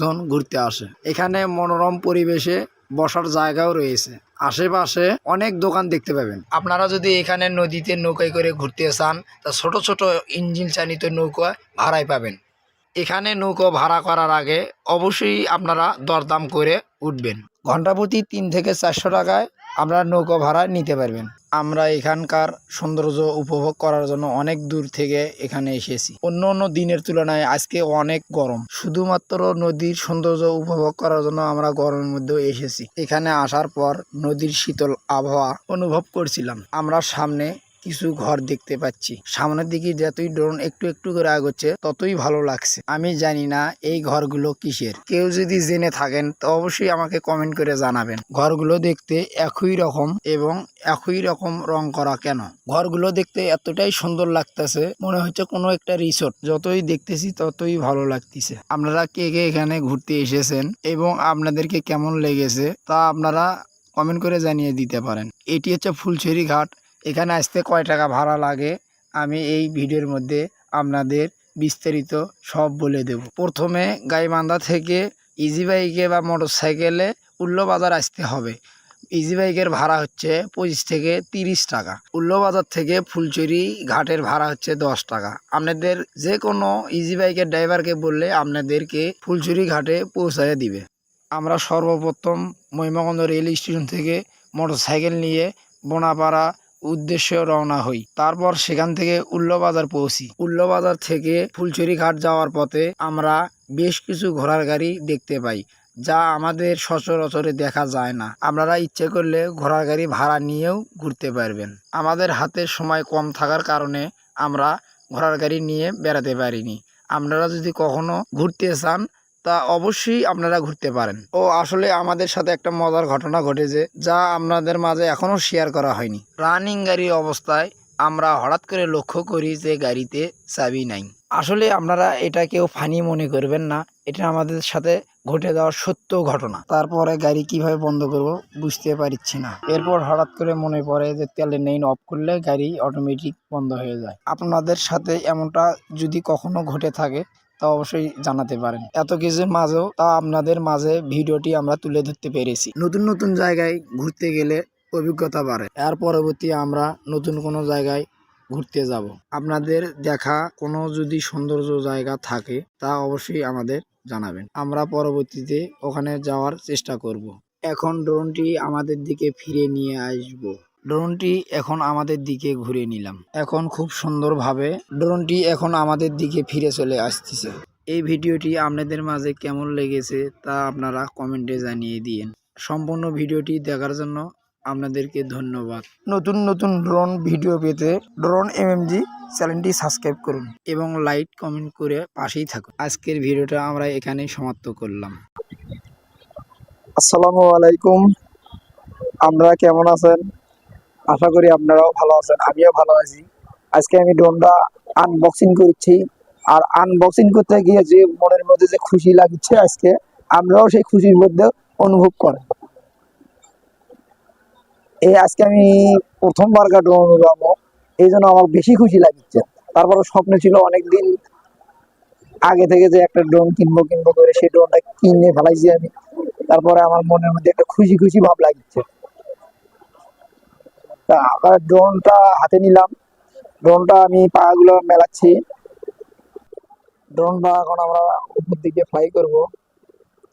জন ঘুরতে আসে। এখানে মনোরম পরিবেশে বসার জায়গাও রয়েছে। আশেপাশে অনেক দোকান দেখতে পাবেন। আপনারা যদি এখানে নদীতে নৌকায় করে ঘুরতে চান তা ছোট ছোট ইঞ্জিন চালিত নৌকা ভাড়ায় পাবেন। এখানে নৌকো ভাড়া করার আগে অবশ্যই আপনারা দরদাম করে উঠবেন। ঘণ্টা প্রতি তিন থেকে চারশো টাকায় আমরা নৌকা ভাড়া নিতে পারবেন। আমরা এখানকার সৌন্দর্য উপভোগ করার জন্য অনেক দূর থেকে এখানে এসেছি। অন্য অন্য দিনের তুলনায় আজকে অনেক গরম। শুধুমাত্র নদীর সৌন্দর্য উপভোগ করার জন্য আমরা গরমের মধ্যেও এসেছি। এখানে আসার পর নদীর শীতল আবহাওয়া অনুভব করছিলাম। আমরা সামনে কিছু ঘর দেখতে পাচ্ছি। সামনের দিকে যতই ড্রোন একটু একটু করে আgoচ্ছে ততই ভালো লাগছে। আমি জানি না এই ঘরগুলো কিসের। কেউ যদি জেনে থাকেন, তো অবশ্যই আমাকে কমেন্ট করে জানাবেন। ঘরগুলো দেখতে একই রকম এবং একই রকম রং করা কেন? ঘরগুলো দেখতে এতটাই সুন্দর লাগতেছে, মনে হচ্ছে কোনো একটা রিসোর্ট যতই দেখতেছি, ততই ভালো লাগতেছে। আপনারা কে কে এখানে ঘুরতে এসেছেন এবং আপনাদেরকে কেমন লেগেছে, তা আপনারা কমেন্ট করে জানিয়ে দিতে পারেন। এটি হচ্ছে ফুলছড়ি ঘাট। এখানে আসতে কয় টাকা ভাড়া লাগে? আমি এই ভিডিওর মধ্যে আপনাদের বিস্তারিত সব বলে দেব। প্রথমে গাইবান্ধা থেকে ইজি বাইকে বা মোটর সাইকেলে উল্লোবাজার আসতে হবে। ইজি বাইকের ভাড়া হচ্ছে পঁচিশ থেকে তিরিশ টাকা। উল্লোবাজার থেকে ফুলচুরি ঘাটের ভাড়া হচ্ছে দশ টাকা। আপনাদের যে কোনো ইজি বাইকের ড্রাইভারকে বললে আপনাদেরকে ফুলচুরি ঘাটে পৌঁছায় দিবে। আমরা সর্বপ্রথম মহিমাগঞ্জ রেল স্টেশন থেকে মোটর সাইকেল নিয়ে বোনাপাড়া উদ্দেশ্যে রওনা হই। তারপর সেখান থেকে উল্লবাজার পৌঁছি। উল্লবাজার থেকে ফুলচুরি ঘাট যাওয়ার পথে আমরা বেশ কিছু ঘোড়ার গাড়ি দেখতে পাই, যা আমাদের সচরাচরে দেখা যায় না। আপনারা ইচ্ছে করলে ঘোড়ার গাড়ি ভাড়া নিয়েও ঘুরতে পারবেন। আমাদের হাতে সময় কম থাকার কারণে আমরা ঘোড়ার গাড়ি নিয়ে বেড়াতে পারিনি। আপনারা যদি কখনো ঘুরতে চান তা অবশ্যই আপনারা ঘুরতে পারেন। ও আসলে আমাদের সাথে একটা মজার ঘটনা ঘটেছে, যা আপনাদের মাঝে এখনও শেয়ার করা হয়নি। রানিং গাড়ি অবস্থায় আমরা হঠাৎ করে লক্ষ্য করি যে গাড়িতে চাবি নাই। আসলে আপনারা এটা কেউ ফানি মনে করবেন না, এটা আমাদের সাথে ঘটে যাওয়ার সত্য ঘটনা। তারপরে গাড়ি কীভাবে বন্ধ করব বুঝতে পারছি না। এরপর হঠাৎ করে মনে পড়ে যে তেলের নেইন অফ করলে গাড়ি অটোমেটিক বন্ধ হয়ে যায়। আপনাদের সাথে এমনটা যদি কখনো ঘটে থাকে তা অবশ্যই জানাতে পারেন। এত কিছুর মাঝেও তা আপনাদের মাঝে ভিডিওটি আমরা তুলে ধরতে পেরেছি। নতুন নতুন জায়গায় ঘুরতে গেলে অভিজ্ঞতা বাড়ে। এর পরবর্তী আমরা নতুন কোনো জায়গায় ঘুরতে যাব। আপনাদের দেখা কোনো যদি সৌন্দর্য জায়গা থাকে তা অবশ্যই আমাদের জানাবেন। আমরা পরবর্তীতে ওখানে যাওয়ার চেষ্টা করব। এখন ড্রোনটি আমাদের দিকে ফিরে নিয়ে আসব। ড্রোনটি এখন আমাদের দিকে ঘুরে নিলাম। এখন খুব সুন্দরভাবে ড্রোনটি এখন আমাদের দিকে ফিরে চলে আসতেছে। এই ভিডিওটি আপনাদের মাঝে কেমন লেগেছে তা আপনারা কমেন্টে জানিয়ে দিন সম্পূর্ণ ভিডিওটি দেখার জন্য আপনাদেরকে ধন্যবাদ। নতুন নতুন ড্রোন ভিডিও পেতে ড্রোন এম এমএমজি চ্যানেলটি সাবস্ক্রাইব করুন এবং লাইক, কমেন্ট করে পাশেই থাকুন। আজকের ভিডিওটা আমরা এখানেই সমাপ্ত করলাম। আসসালামু আলাইকুম। আপনারা কেমন আছেন? আশা করি আপনারাও ভালো আছেন, আমিও ভালো আছি। আজকে আমি ড্রোনটা আনবক্সিং করছি। আর আনবক্সিং করতে গিয়ে যে মনের মধ্যে যে খুশি লাগছে আজকে, আমরাও সেই খুশির মধ্যে অনুভব করেন এই আজকে আমি প্রথমবার ড্রোন উড়াবো এই জন্য আমার বেশি খুশি লাগছে। তারপরে স্বপ্ন ছিল অনেকদিন আগে থেকে যে একটা ড্রোন কিনবো কিনবো করে সেই ড্রোনটা কিনে ফেলাইছি আমি। তারপরে আমার মনের মধ্যে একটা খুশি খুশি ভাব লাগছে। আবার ড্রোনটা হাতে নিলাম। ড্রোনটা আমি পাগুলো মেলাচ্ছি। ড্রোনটা এখন আমরা উপর দিকে ফ্লাই করব।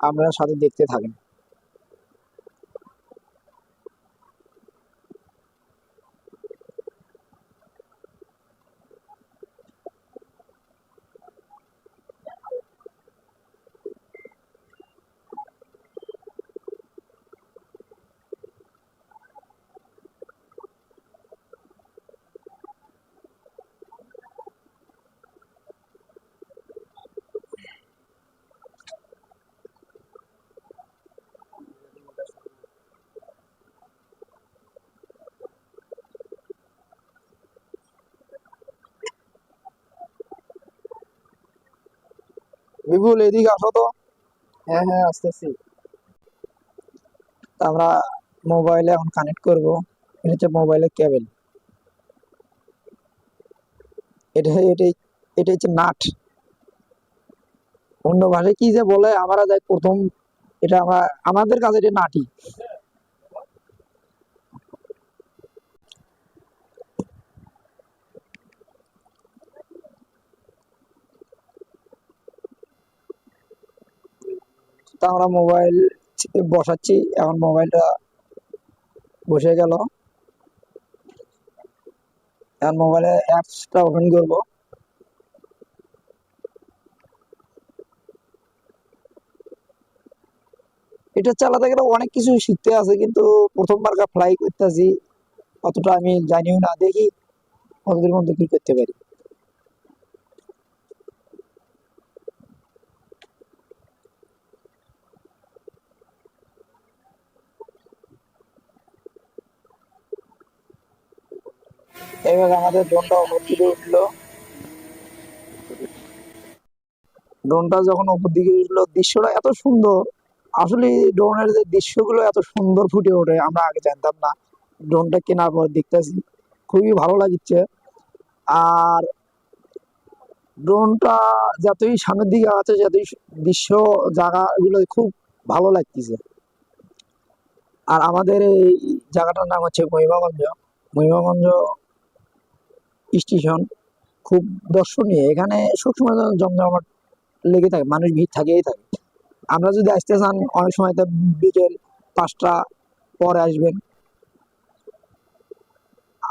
আপনারা সাথে দেখতে থাকেন। বিপুল এদিকে আসো তো। হ্যাঁ হ্যাঁ আসতেছি। আমরা মোবাইলে এখন কানেক্ট করব। এটা হচ্ছে মোবাইলের কেবল এটা এটা এটা হচ্ছে নাট। অন্য ভাষায় কি যে বলে আমরা যাই প্রথম এটা আমরা আমাদের কাছে এটা নাটি তা আমরা মোবাইল বসাচ্ছি। এখন মোবাইলটা বসে গেল। এখন মোবাইলে অ্যাপসটা ওপেন করব। এটা চালাতে গেলে অনেক কিছু শিখতে আছে, কিন্তু প্রথমবার ফ্লাই করতেছি। অতটা আমি জানিও না, দেখি কতদূর মধ্যে কি করতে পারি। এবার আমাদের ড্রোনটা উপর দিকে উঠল। ড্রোনটা যখন উপর দিকে উঠল, দৃশ্যটা এত সুন্দর। আসলে ড্রোনের যে দৃশ্যগুলো এত সুন্দর ফুটে ওঠে, আমরা আগে জানতাম না। ড্রোনটা কেনার পর দেখতেছি। খুবই ভালো লাগছে। আর ড্রোনটা যতই সামনের দিকে আছে, যতই দৃশ্য, জায়গাগুলো খুব ভালো লাগতেছে। আর আমাদের এই জায়গাটার নাম হচ্ছে মহিমাগঞ্জ। মহিমাগঞ্জ স্টেশন খুব দর্শনীয়। এখানে সবসময় জমজমাট লেগে থাকে, মানুষ ভিড় থাকেই থাকে। আমরা যদি আসতে চান, অনেক সময় তো বিকেল পাঁচটা পরে আসবেন।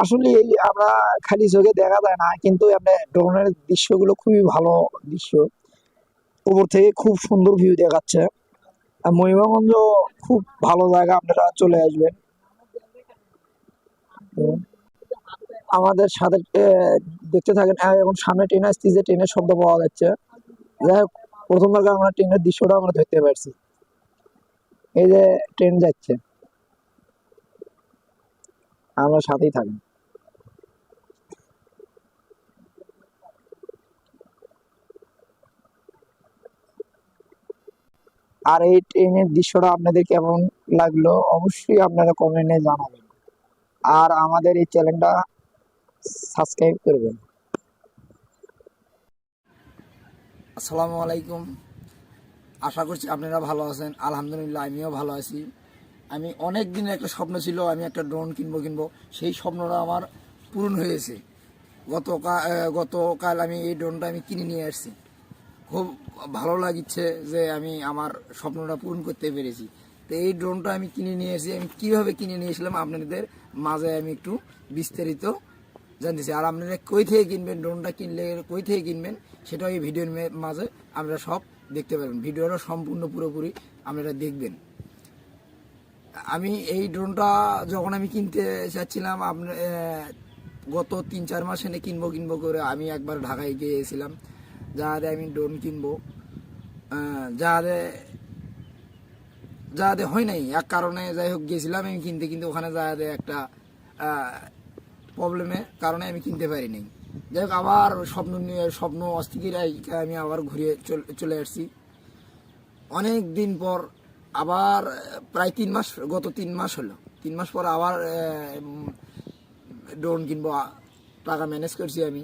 আসলে এই আমরা খালি চোখে দেখা যায় না, কিন্তু আপনার ড্রোনের দৃশ্যগুলো খুবই ভালো দৃশ্য। উপর থেকে খুব সুন্দর ভিউ দেখাচ্ছে। আর মহিমাগঞ্জ খুব ভালো জায়গা, আপনারা চলে আসবেন। আমাদের সাথে দেখতে থাকেন এখন সামনে ট্রেন যে ট্রেনের শব্দ পাওয়া যাচ্ছে। যাই হোক, প্রথমবার আমরা ট্রেনের দৃশ্যটা আমরা ধরতে পারছি। এই যে ট্রেন যাচ্ছে। আমরা সাথেই থাকি আর এই ট্রেনের দৃশ্যটা আপনাদের কেমন লাগল, অবশ্যই আপনারা কমেন্টে জানাবেন। আর আমাদের এই চ্যানেলটা সাবস্ক্রাইব করবেন। আসসালামু আলাইকুম। আশা করছি আপনারা ভালো আছেন। আলহামদুলিল্লাহ, আমিও ভালো আছি। আমি অনেক দিনের একটা স্বপ্ন ছিল, আমি একটা ড্রোন কিনবো কিনবো। সেই স্বপ্নটা আমার পূরণ হয়েছে। গতকাল গতকাল আমি এই ড্রোনটা আমি কিনে নিয়ে আসছি। খুব ভালো লাগিচ্ছে যে আমি আমার স্বপ্নটা পূরণ করতে পেরেছি। তো এই ড্রোনটা আমি কিনে নিয়ে এসেছি আমি কীভাবে কিনে নিয়েছিলাম আপনাদের মাঝে আমি একটু বিস্তারিত জানতেছি, আর আপনারা কই থেকে কিনবেন, ড্রোনটা কিনলে কই থেকে কিনবেন, সেটাও এই ভিডিওর মাঝে আপনারা সব দেখতে পারবেন। ভিডিওটা সম্পূর্ণ পুরোপুরি আপনারা দেখবেন। আমি এই ড্রোনটা যখন আমি কিনতে চাচ্ছিলাম আপনার গত তিন চার মাস এনে কিনবো কিনবো করে আমি একবার ঢাকায় গিয়েছিলাম, যাহাতে আমি ড্রোন কিনবো। যাহাতে যাহাতে হয় নাই, এক কারণে যাই হোক গিয়েছিলাম আমি কিনতে, কিন্তু ওখানে যাহাতে একটা প্রবলেমে কারণে আমি কিনতে পারি নাই যাই হোক, আবার স্বপ্ন নিয়ে, স্বপ্ন অস্থির আমি আবার ঘুরে চলে আসছি। অনেক দিন পর আবার, প্রায় তিন মাস, গত তিন মাস হলো। তিন মাস পর আবার ড্রোন কিনবো টাকা ম্যানেজ করছি আমি।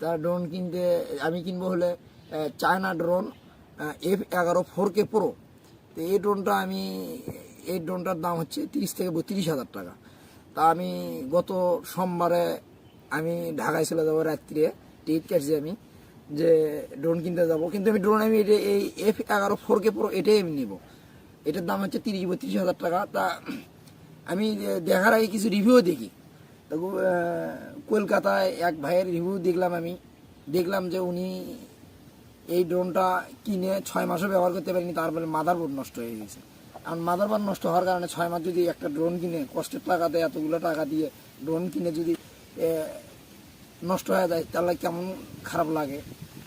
তা ড্রোন কিনতে, আমি কিনবো হলে চায়না ড্রোন এফ এগারো ফোর কে প্রো তো এই ড্রোনটা আমি, এই ড্রোনটার দাম হচ্ছে তিরিশ থেকে বত্রিশ হাজার টাকা। তা আমি গত সোমবারে আমি ঢাকায় চলে যাব রাত্রে টিকিট কাটছি আমি, যে ড্রোন কিনতে যাব। কিন্তু আমি ড্রোন আমি এটা এই এফ এগারো ফোর কে প্রো এটাই আমি নিব। এটার দাম হচ্ছে তিরিশ বত্রিশ হাজার টাকা। তা আমি দেখার আগে কিছু রিভিউ দেখি। তো কলকাতায় এক ভাইয়ের রিভিউ দেখলাম আমি। দেখলাম যে উনি এই ড্রোনটা কিনে ছয় মাসও ব্যবহার করতে পারিনি, তারপরে মাদারবোর্ড নষ্ট হয়ে গেছে। আর মাদারবোর্ড নষ্ট হওয়ার কারণে ছয় মাস যদি একটা ড্রোন কিনে কষ্টের টাকা দেয়, এতগুলো টাকা দিয়ে ড্রোন কিনে যদি নষ্ট হয়ে যায়, তাহলে কেমন খারাপ লাগে?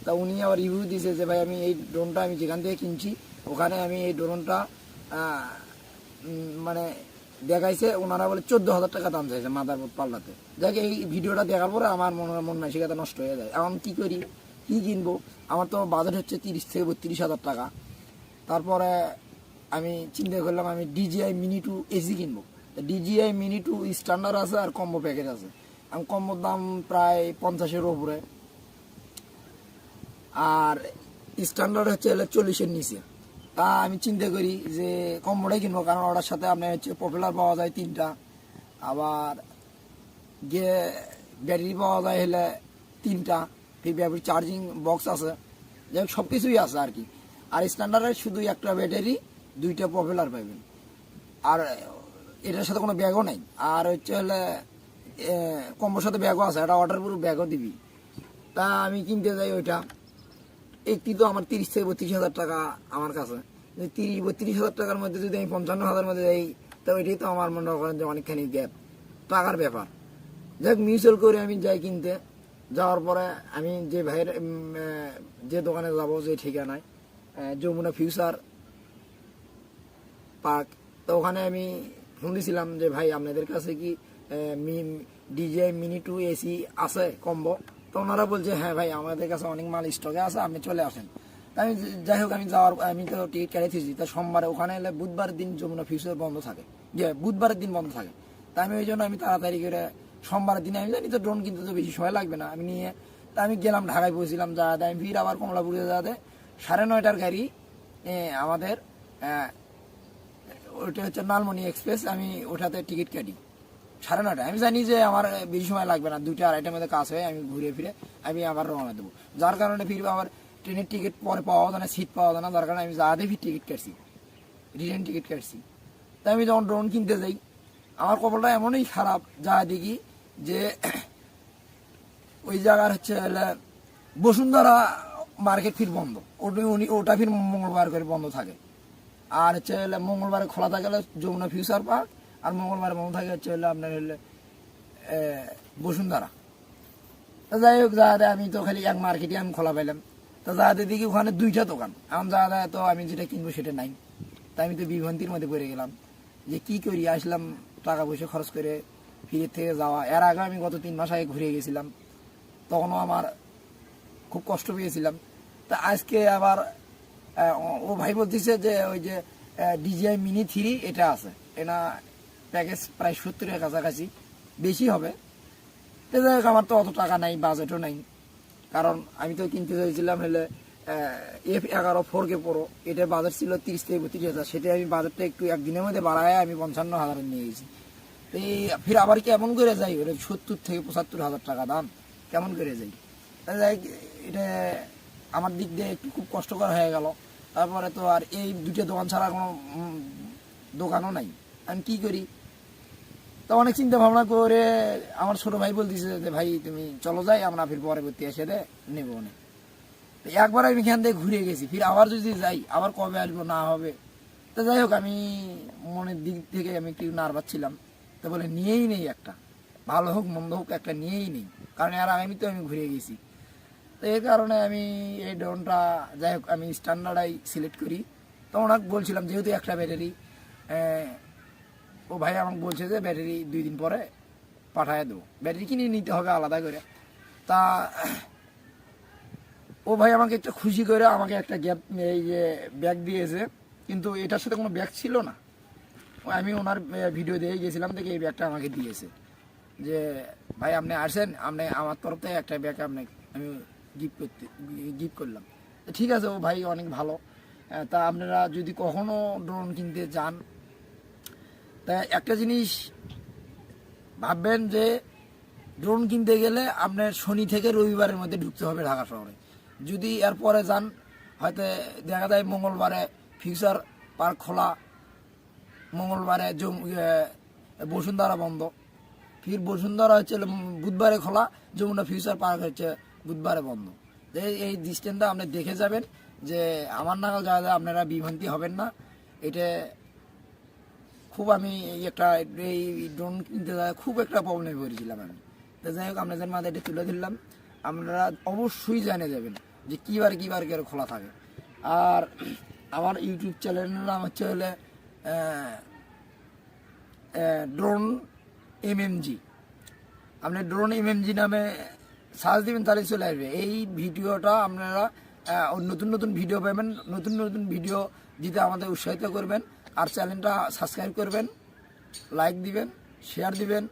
তা উনি আবার রিভিউ দিয়েছে যে, ভাই, আমি এই ড্রোনটা আমি যেখান থেকে কিনছি, ওখানে আমি এই ড্রোনটা মানে দেখাইছে। ওনারা বলে, চোদ্দ হাজার টাকা দাম চাইছে মাদারবোর্ড পাল্টাতে। দেখ এই ভিডিওটা দেখার পরে আমার মনে মন মানসিকতা নষ্ট হয়ে যায়। এখন কি করি? কি কিনবো? আমার তো বাজেট হচ্ছে তিরিশ থেকে বত্রিশ হাজার টাকা। তারপরে আমি চিন্তা করলাম, আমি ডিজিআই মিনি টু এসি কিনবো। ডিজিআই মিনি টু স্ট্যান্ডার্ড আছে আর কম্বো প্যাকেজ আছে। আমি কম্বোর দাম প্রায় পঞ্চাশের ওপরে আর স্ট্যান্ডার্ড হচ্ছে হলো চল্লিশের নিচে। তা আমি চিন্তা করি যে কম্বোটাই কিনবো, কারণ ওটার সাথে আপনার হচ্ছে পপুলার পাওয়া যায় তিনটা। আবার গিয়ে ব্যাটারি পাওয়া যায় হলে তিনটা ব্যাটারি চার্জিং বক্স আছে। যাই সব কিছুই আছে আর কি। আর স্ট্যান্ডার্ডের শুধু একটা ব্যাটারি দুইটা পপুলার পাবেন আর এটার সাথে কোনো ব্যাগও নাই। আর হচ্ছে হলে কম্বোর সাথে ব্যাগও আছে। একটা অর্ডার পুরো ব্যাগও দিবি। তা আমি কিনতে যাই ওইটা। একটি তো আমার তিরিশ থেকে বত্রিশ হাজার টাকা আমার কাছে। যদি তিরিশ, বত্রিশ হাজার টাকার মধ্যে যদি আমি পঞ্চান্ন হাজার মধ্যে যাই, তো ওইটাই তো আমার মনে করেন যে অনেকখানি গ্যাপ টাকার ব্যাপার। যাক মিউচুয়াল করে আমি যাই কিনতে। যাওয়ার পরে আমি যে ভাইয়ের যে দোকানে যাব যে ঠিকানায় যমুনা ফিউচার পার্ক তো ওখানে আমি ফোন দিয়েছিলাম যে, ভাই, আপনাদের কাছে কি ডিজে, মিনি টু এসি আছে কম্বো? তো ওনারা বলছে হ্যাঁ ভাই, আমাদের কাছে অনেক মাল স্টকে আছে, আপনি চলে আসেন। আমি যাই হোক, আমি যাওয়ার, আমি তো টিকিট কেটেছি তা সোমবারে ওখানে এলে বুধবার দিন যমুনা ফিউচার বন্ধ থাকে। যে বুধবারের দিন বন্ধ থাকে। তা আমি ওই জন্য আমি তাড়াতাড়ি করে সোমবারের দিনে, আমি জানি তো ড্রোন কিনতে তো বেশি সময় লাগবে না। আমি নিয়ে, তা আমি গেলাম, ঢাকায় পৌঁছিলাম যা আমি ফির আবার কমলাপুরে যাতে সাড়ে নয়টার গাড়ি আমাদের ওটা হচ্ছে নালমণি এক্সপ্রেস, আমি ওটাতে টিকিট কাটি। সাড়ে নটা আমি জানি যে আমার বেশি সময় লাগবে না, দুইটা, আড়াইটার মধ্যে কাজ হয়ে আমি ঘুরে ফিরে আমি আবার রওনা দেবো। যার কারণে ফিরবো আমার ট্রেনের টিকিট পরে পাওয়া যায় না সিট পাওয়া যায় না, যার কারণে আমি যাতে ফির টিকিট কাটছি রিটার্ন টিকিট কাটছি। তাই আমি যখন ড্রোন কিনতে যাই, আমার কপালটা এমনই খারাপ, যা দেখি যে ওই জায়গার হচ্ছে বসুন্ধরা মার্কেট ফির বন্ধ। ওটা, উনি- ওটা ফির মঙ্গলবার করে বন্ধ থাকে। আর হচ্ছে হলে মঙ্গলবারে খোলা থাকে হলো যমুনা ফিউচার পার্ক, আর মঙ্গলবারে বন্ধ থাকে হচ্ছে হলে আপনার হলে বসুন্ধরা। তা যাই হোক যাতে আমি তো খালি এক মার্কেটে আমি খোলা পাইলাম। তা যাতে দেখি ওখানে দুইটা দোকান। এখন যাতে তো আমি যেটা কিনবো সেটা নাই। তাই আমি তো বিভ্রান্তির মধ্যে পড়ে গেলাম। যে কি করি, আসলাম টাকা পয়সা খরচ করে ফিরে থেকে যাওয়া। এর আগে আমি গত তিন মাস আগে ঘুরে গেছিলাম। তখনও আমার খুব কষ্ট পেয়েছিলাম। তা আজকে আবার ও- ভাই বলতেছে যে ওই যে ডিজিআই মিনি থ্রি এটা আছে। এটা প্যাকেজ প্রায় সত্তরের কাছাকাছি। বেশি হবে। তো যাই হোক, আমার তো অত টাকা নাই বাজেটও নাই। কারণ আমি তো কিনতে চাইছিলাম হলে এফ এগারো ফোর কে প্রো এটার বাজেট ছিল তিরিশ থেকে বত্রিশ হাজার। সেটা আমি বাজেটটা একটু একদিনের মধ্যে বাড়ায় আমি পঞ্চান্ন হাজার নিয়ে গেছি। তো এই ফির আবার কেমন করে যাই? ওটা সত্তর থেকে পঁচাত্তর হাজার টাকা দাম। কেমন করে যাই? যাই এটা আমার দিক দিয়ে একটু খুব কষ্টকর হয়ে গেল। তারপরে তো আর এই দুটো দোকান ছাড়া কোনো দোকানও নাই। আমি কি করি? তো অনেক চিন্তা ভাবনা করে আমার ছোট ভাই বলতেছে যে, ভাই, তুমি চলো যাই, আমরা ফির পরবর্তী এসে নেব না তো একবার আমি এখান থেকে ঘুরে গেছি, ফির আবার যদি যাই, আবার কবে আসব, না হবে। তো যাই হোক, আমি মনের দিক থেকে আমি একটু নার্ভাস ছিলাম। তো বলে, নিয়েই নেই একটা। ভালো হোক, মন্দ হোক, একটা নিয়েই নেই। কারণ আর আমি তো আমি ঘুরে গেছি। তো এই কারণে আমি এই ড্রোনটা, যাই হোক, আমি স্ট্যান্ডার্ডাই সিলেক্ট করি। তো ওনাকে বলছিলাম, যেহেতু একটা ব্যাটারি ও ভাই আমাকে বলছে যে ব্যাটারি দুই দিন পরে পাঠায় দেবো। ব্যাটারি কিনে নিতে হবে আলাদা করে। তা, ও ভাই আমাকে একটা খুশি করে আমাকে একটা গ্যাপ এই যে ব্যাগ দিয়েছে। কিন্তু এটার সাথে কোনো ব্যাগ ছিল না। আমি ওনার ভিডিও দিয়ে গেছিলাম, দেখে এই ব্যাগটা আমাকে দিয়েছে। যে, ভাই, আপনি আসেন, আপনি আমার তরফ থেকে একটা ব্যাগ আপনি আমি গিফট করতে গিফট করলাম। ঠিক আছে, ও ভাই অনেক ভালো। তা আপনারা যদি কখনো ড্রোন কিনতে যান তা একটা জিনিস ভাববেন যে ড্রোন কিনতে গেলে আপনার শনি থেকে রবিবারের মধ্যে ঢুকতে হবে ঢাকা শহরে। যদি এরপরে যান, হয়তো দেখা যায় মঙ্গলবারে ফিউচার পার্ক খোলা, মঙ্গলবারে বসুন্ধরা বন্ধ। ফির বসুন্ধরা হচ্ছে বুধবারে খোলা, যমুনা ফিউচার পার্ক হচ্ছে বুধবারে বন্ধ। এই ডিস্টেন্সটা আপনি দেখে যাবেন যে আমার নাগাল যাওয়া যায় আপনারা বিভ্রান্তি হবেন না। এটা খুব আমি একটা এই ড্রোন কিনতে খুব একটা প্রবলেমে পড়েছিলাম আমি। তো যাই হোক, আপনাদের মাঝে এটা তুলে ধরলাম। আপনারা অবশ্যই জেনে যাবেন যে কী বার কী বার করে খোলা থাকে। আর আমার ইউটিউব চ্যানেলের নাম হচ্ছে হলে ড্রোন এমএমজি আপনি ড্রোন এমএমজি নামে সার্চ দিবেন তাহলে চলে আসবে। এই ভিডিওটা আপনারা নতুন নতুন ভিডিও পাবেন, নতুন নতুন ভিডিও দিতে আমাদের উৎসাহিত করবেন। আর চ্যানেলটা সাবস্ক্রাইব করবেন লাইক দিবেন শেয়ার দিবেন।